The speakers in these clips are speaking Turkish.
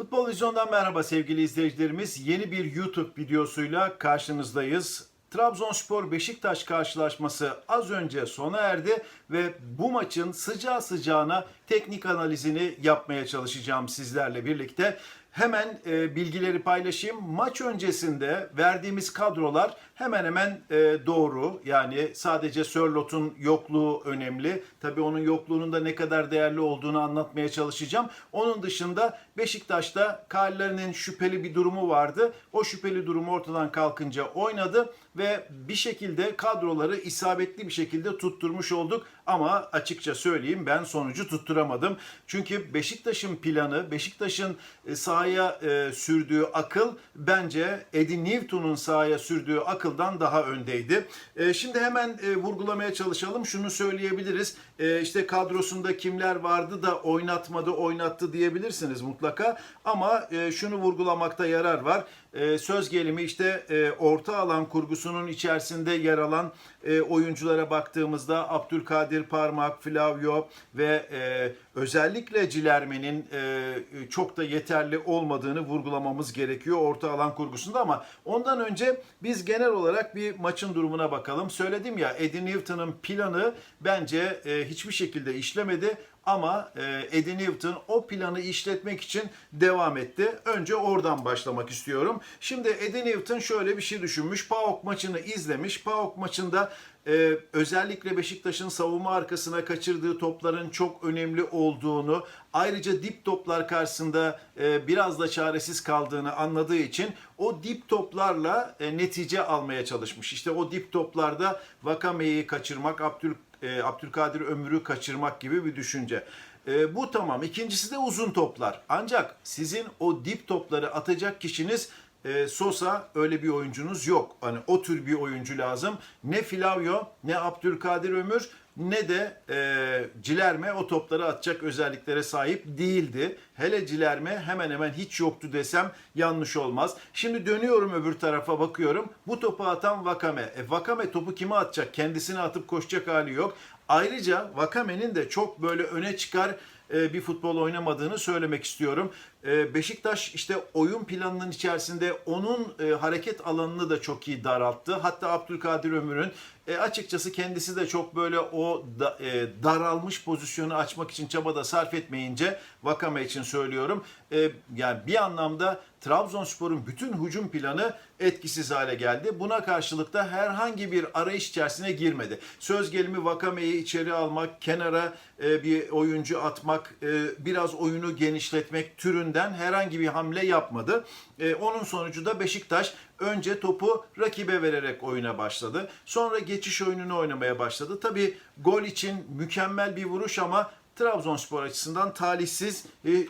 Futbol Vizyon'dan merhaba sevgili izleyicilerimiz. Yeni bir YouTube videosuyla karşınızdayız. Trabzonspor Beşiktaş karşılaşması az önce sona erdi ve bu maçın sıcağı sıcağına teknik analizini yapmaya çalışacağım sizlerle birlikte. Hemen e, bilgileri paylaşayım. Maç öncesinde verdiğimiz kadrolar hemen hemen e, doğru. Yani sadece Sörlot'un yokluğu önemli. Tabii onun yokluğunun da ne kadar değerli olduğunu anlatmaya çalışacağım. Onun dışında Beşiktaş'ta Kaller'in şüpheli bir durumu vardı. O şüpheli durum ortadan kalkınca oynadı ve bir şekilde kadroları isabetli bir şekilde tutturmuş olduk. Ama açıkça söyleyeyim ben sonucu tutturamadım. Çünkü Beşiktaş'ın planı, Beşiktaş'ın e, sahaya e, sürdüğü akıl bence Eddie Newton'un sahaya sürdüğü akıldan daha öndeydi. E, şimdi hemen e, vurgulamaya çalışalım. Şunu söyleyebiliriz. E, işte kadrosunda kimler vardı da oynatmadı, oynattı diyebilirsiniz mutlaka. Ama e, şunu vurgulamakta yarar var. E, söz gelimi işte e, orta alan kurgusunun içerisinde yer alan e, oyunculara baktığımızda Abdülkadir Parmak, Flavio ve e, özellikle Cilerme'nin çok da yeterli olmadığını vurgulamamız gerekiyor orta alan kurgusunda ama ondan önce biz genel olarak bir maçın durumuna bakalım. Söyledim ya Eddie Newton'un planı bence hiçbir şekilde işlemedi. Ama e, Eddie Newton o planı işletmek için devam etti. Önce oradan başlamak istiyorum. Şimdi Eddie Newton şöyle bir şey düşünmüş. PAOK maçını izlemiş. PAOK maçında e, özellikle Beşiktaş'ın savunma arkasına kaçırdığı topların çok önemli olduğunu, ayrıca dip toplar karşısında e, biraz da çaresiz kaldığını anladığı için o dip toplarla e, netice almaya çalışmış. İşte o dip toplarda Vakame'yi kaçırmak, Abdül e, Abdülkadir Ömür'ü kaçırmak gibi bir düşünce. E, bu tamam. İkincisi de uzun toplar. Ancak sizin o dip topları atacak kişiniz e, Sosa öyle bir oyuncunuz yok. Hani o tür bir oyuncu lazım. Ne Flavio ne Abdülkadir Ömür ne de e, Cilerme o topları atacak özelliklere sahip değildi. Hele Cilerme hemen hemen hiç yoktu desem yanlış olmaz. Şimdi dönüyorum öbür tarafa bakıyorum. Bu topu atan Vakame. E, Vakame topu kime atacak? Kendisine atıp koşacak hali yok. Ayrıca Vakame'nin de çok böyle öne çıkar e, bir futbol oynamadığını söylemek istiyorum. E, Beşiktaş işte oyun planının içerisinde onun e, hareket alanını da çok iyi daralttı. Hatta Abdülkadir Ömür'ün açıkçası kendisi de çok böyle o daralmış pozisyonu açmak için çaba da sarf etmeyince Vakame için söylüyorum. Yani bir anlamda Trabzonspor'un bütün hücum planı etkisiz hale geldi. Buna karşılık da herhangi bir arayış içerisine girmedi. Söz gelimi Vakame'yi içeri almak, kenara bir oyuncu atmak, biraz oyunu genişletmek türünden herhangi bir hamle yapmadı. Onun sonucu da Beşiktaş önce topu rakibe vererek oyuna başladı. Sonra geçiş oyununu oynamaya başladı. Tabii gol için mükemmel bir vuruş ama Trabzonspor açısından talihsiz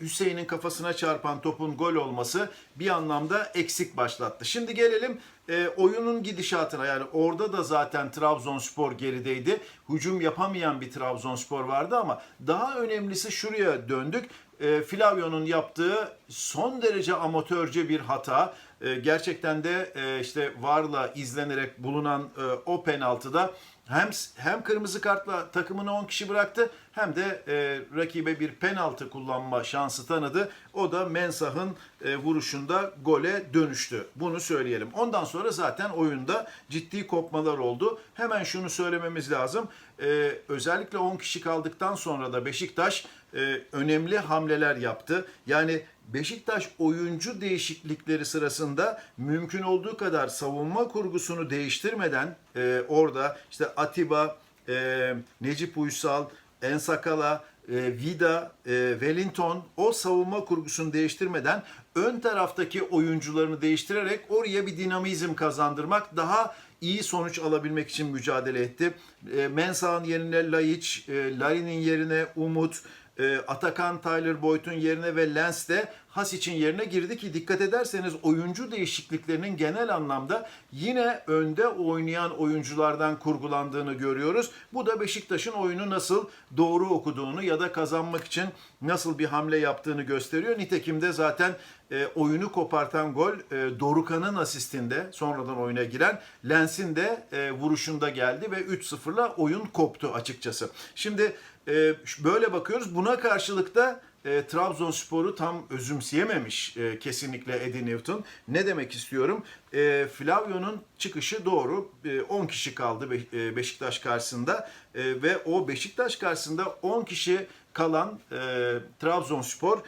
Hüseyin'in kafasına çarpan topun gol olması bir anlamda eksik başlattı. Şimdi gelelim e, oyunun gidişatına yani orada da zaten Trabzonspor gerideydi. Hücum yapamayan bir Trabzonspor vardı ama daha önemlisi şuraya döndük. E, Flavio'nun yaptığı son derece amatörce bir hata. E, gerçekten de e, işte VAR'la izlenerek bulunan e, o penaltıda hem hem kırmızı kartla takımını 10 kişi bıraktı hem de e, rakibe bir penaltı kullanma şansı tanıdı. O da Mensah'ın e, vuruşunda gole dönüştü. Bunu söyleyelim. Ondan sonra zaten oyunda ciddi kopmalar oldu. Hemen şunu söylememiz lazım. E, özellikle 10 kişi kaldıktan sonra da Beşiktaş e, önemli hamleler yaptı. Yani Beşiktaş oyuncu değişiklikleri sırasında mümkün olduğu kadar savunma kurgusunu değiştirmeden e, orada işte Atiba, e, Necip Uysal, Ensakala, e, Vida, e, Wellington o savunma kurgusunu değiştirmeden ön taraftaki oyuncularını değiştirerek oraya bir dinamizm kazandırmak daha iyi sonuç alabilmek için mücadele etti. E, Mensah'ın yerine Laiç, e, Larin'in yerine Umut, e, Atakan Tyler Boyd'un yerine ve Lens de Hasic'in yerine girdi ki dikkat ederseniz oyuncu değişikliklerinin genel anlamda yine önde oynayan oyunculardan kurgulandığını görüyoruz. Bu da Beşiktaş'ın oyunu nasıl doğru okuduğunu ya da kazanmak için nasıl bir hamle yaptığını gösteriyor. Nitekim de zaten e, oyunu kopartan gol e, Dorukan'ın asistinde sonradan oyuna giren Lens'in de e, vuruşunda geldi ve 3-0'la oyun koptu açıkçası. Şimdi e, böyle bakıyoruz. Buna karşılık da e, Trabzonspor'u tam özümseyememiş e, kesinlikle Eddie Newton. Ne demek istiyorum? E, Flavio'nun çıkışı doğru. E, 10 kişi kaldı Be- e, Beşiktaş karşısında E, ve o Beşiktaş karşısında 10 kişi kalan e, Trabzonspor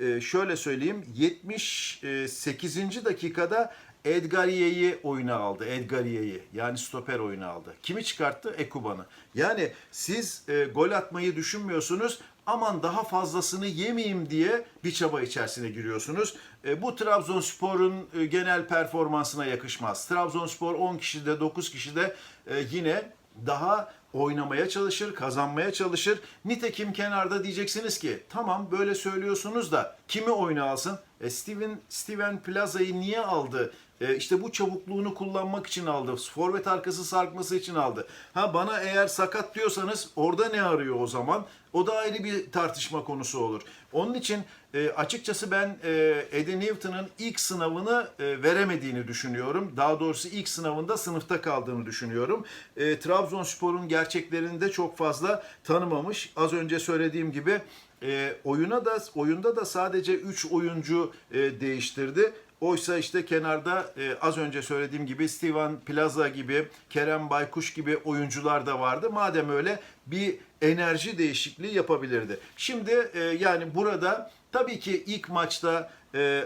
e, şöyle söyleyeyim 78. dakikada Edgariye'yi oyuna aldı. Edgariye'yi yani stoper oyuna aldı. Kimi çıkarttı? Ekuban'ı. Yani siz e, gol atmayı düşünmüyorsunuz aman daha fazlasını yemeyeyim diye bir çaba içerisine giriyorsunuz. E, bu Trabzonspor'un e, genel performansına yakışmaz. Trabzonspor 10 kişide 9 kişide e, yine daha oynamaya çalışır, kazanmaya çalışır. Nitekim kenarda diyeceksiniz ki tamam böyle söylüyorsunuz da kimi oyuna alsın? E, Steven Steven Plaza'yı niye aldı? E, işte bu çabukluğunu kullanmak için aldı. Forvet arkası sarkması için aldı. Ha bana eğer sakat diyorsanız orada ne arıyor o zaman? O da ayrı bir tartışma konusu olur. Onun için e, açıkçası ben e, Eddie Newton'ın ilk sınavını e, veremediğini düşünüyorum. Daha doğrusu ilk sınavında sınıfta kaldığını düşünüyorum. E, Trabzonspor'un gerçeklerini de çok fazla tanımamış. Az önce söylediğim gibi e, oyuna da oyunda da sadece 3 oyuncu e, değiştirdi. Oysa işte kenarda e, az önce söylediğim gibi Steven Plaza gibi, Kerem Baykuş gibi oyuncular da vardı. Madem öyle bir enerji değişikliği yapabilirdi. Şimdi e, yani burada tabii ki ilk maçta e,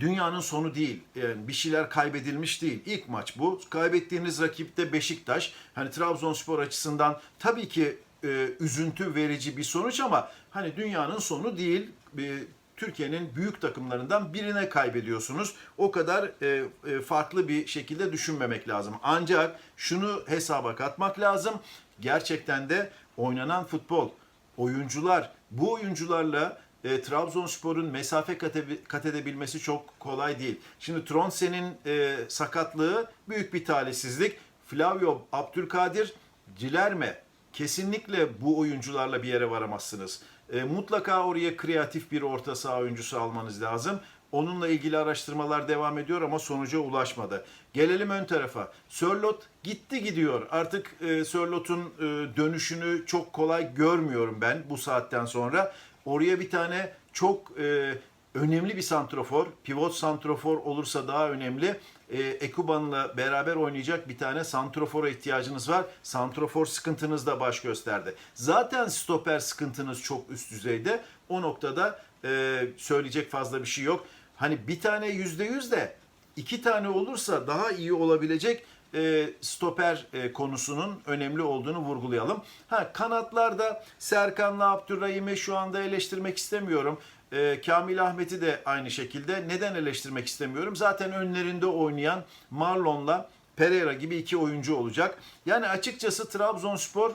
dünyanın sonu değil. Yani bir şeyler kaybedilmiş değil. İlk maç bu. Kaybettiğiniz rakip de Beşiktaş. Hani Trabzonspor açısından tabii ki e, üzüntü verici bir sonuç ama hani dünyanın sonu değil. E, Türkiye'nin büyük takımlarından birine kaybediyorsunuz. O kadar e, e, farklı bir şekilde düşünmemek lazım. Ancak şunu hesaba katmak lazım. Gerçekten de oynanan futbol, oyuncular, bu oyuncularla e, Trabzonspor'un mesafe kat, kat edebilmesi çok kolay değil. Şimdi Tronsen'in e, sakatlığı büyük bir talihsizlik. Flavio Abdülkadir, Cilerme kesinlikle bu oyuncularla bir yere varamazsınız. E, mutlaka oraya kreatif bir orta saha oyuncusu almanız lazım. Onunla ilgili araştırmalar devam ediyor ama sonuca ulaşmadı. Gelelim ön tarafa. Sörlot gitti gidiyor. Artık e, Sörlot'un e, dönüşünü çok kolay görmüyorum ben bu saatten sonra. Oraya bir tane çok e, önemli bir santrofor, pivot santrofor olursa daha önemli. E, Ekuban'la beraber oynayacak bir tane santrofora ihtiyacınız var. Santrofor sıkıntınız da baş gösterdi. Zaten stoper sıkıntınız çok üst düzeyde. O noktada e, söyleyecek fazla bir şey yok. Hani bir tane yüzde yüz de iki tane olursa daha iyi olabilecek e, stoper e, konusunun önemli olduğunu vurgulayalım. Ha kanatlarda Serkan'la Abdurrahim'i şu anda eleştirmek istemiyorum. E, Kamil Ahmet'i de aynı şekilde. Neden eleştirmek istemiyorum? Zaten önlerinde oynayan Marlon'la Pereira gibi iki oyuncu olacak. Yani açıkçası Trabzonspor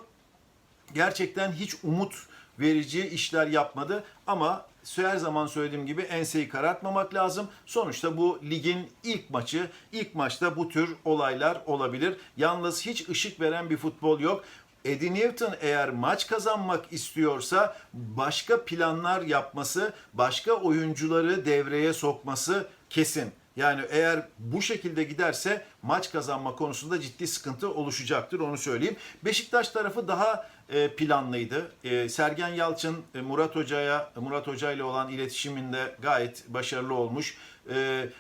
gerçekten hiç umut verici işler yapmadı ama her zaman söylediğim gibi enseyi karartmamak lazım. Sonuçta bu ligin ilk maçı. İlk maçta bu tür olaylar olabilir. Yalnız hiç ışık veren bir futbol yok. Eddie Newton eğer maç kazanmak istiyorsa başka planlar yapması, başka oyuncuları devreye sokması kesin. Yani eğer bu şekilde giderse maç kazanma konusunda ciddi sıkıntı oluşacaktır onu söyleyeyim. Beşiktaş tarafı daha e, planlıydı. E, Sergen Yalçın e, Murat Hoca'ya Murat Hoca ile olan iletişiminde gayet başarılı olmuş.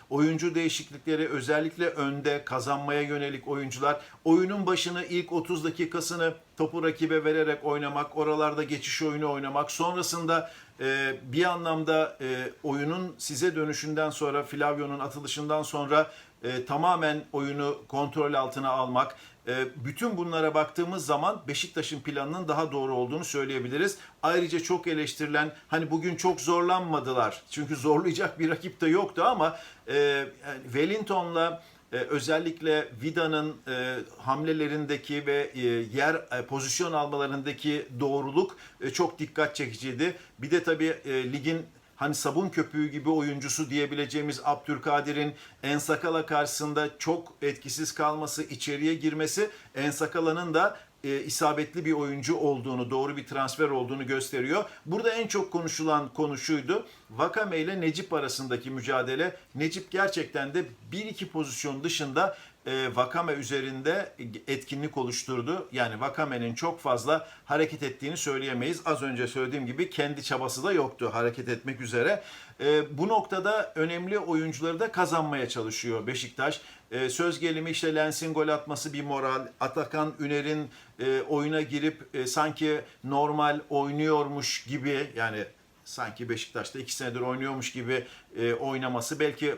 Oyuncu değişiklikleri özellikle önde kazanmaya yönelik oyuncular oyunun başını ilk 30 dakikasını topu rakibe vererek oynamak, oralarda geçiş oyunu oynamak, sonrasında e, bir anlamda e, oyunun size dönüşünden sonra Flavio'nun atılışından sonra e, tamamen oyunu kontrol altına almak. E, bütün bunlara baktığımız zaman Beşiktaş'ın planının daha doğru olduğunu söyleyebiliriz. Ayrıca çok eleştirilen hani bugün çok zorlanmadılar. Çünkü zorlayacak bir rakip de yoktu ama e, Wellington'la e, özellikle Vida'nın e, hamlelerindeki ve e, yer e, pozisyon almalarındaki doğruluk e, çok dikkat çekiciydi. Bir de tabii e, ligin hani sabun köpüğü gibi oyuncusu diyebileceğimiz Abdülkadir'in Ensakala karşısında çok etkisiz kalması, içeriye girmesi, Ensakala'nın da e, isabetli bir oyuncu olduğunu, doğru bir transfer olduğunu gösteriyor. Burada en çok konuşulan konu şuydu. Vakame ile Necip arasındaki mücadele. Necip gerçekten de 1-2 pozisyon dışında e, Vakame üzerinde etkinlik oluşturdu. Yani Vakame'nin çok fazla hareket ettiğini söyleyemeyiz. Az önce söylediğim gibi kendi çabası da yoktu hareket etmek üzere. E, bu noktada önemli oyuncuları da kazanmaya çalışıyor Beşiktaş. E, söz gelimi işte Lens'in gol atması bir moral. Atakan Üner'in e, oyuna girip e, sanki normal oynuyormuş gibi yani sanki Beşiktaş'ta iki senedir oynuyormuş gibi e, oynaması belki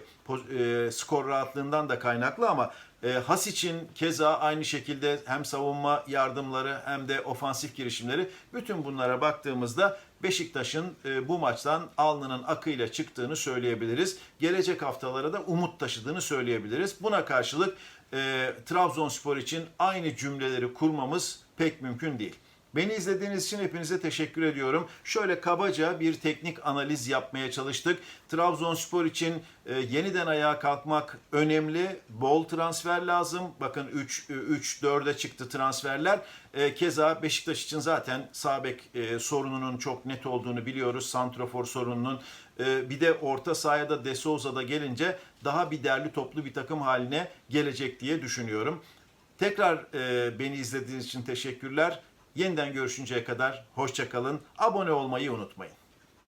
e, skor rahatlığından da kaynaklı ama e, Has için keza aynı şekilde hem savunma yardımları hem de ofansif girişimleri bütün bunlara baktığımızda Beşiktaş'ın e, bu maçtan alnının akıyla çıktığını söyleyebiliriz. Gelecek haftalara da umut taşıdığını söyleyebiliriz. Buna karşılık e, Trabzonspor için aynı cümleleri kurmamız pek mümkün değil. Beni izlediğiniz için hepinize teşekkür ediyorum. Şöyle kabaca bir teknik analiz yapmaya çalıştık. Trabzonspor için e, yeniden ayağa kalkmak önemli. Bol transfer lazım. Bakın 3 3 4'e çıktı transferler. E, keza Beşiktaş için zaten sağ bek e, sorununun çok net olduğunu biliyoruz. Santrofor sorununun e, bir de orta sahaya da De Souza'da gelince daha bir derli toplu bir takım haline gelecek diye düşünüyorum. Tekrar e, beni izlediğiniz için teşekkürler. Yeniden görüşünceye kadar hoşçakalın. Abone olmayı unutmayın.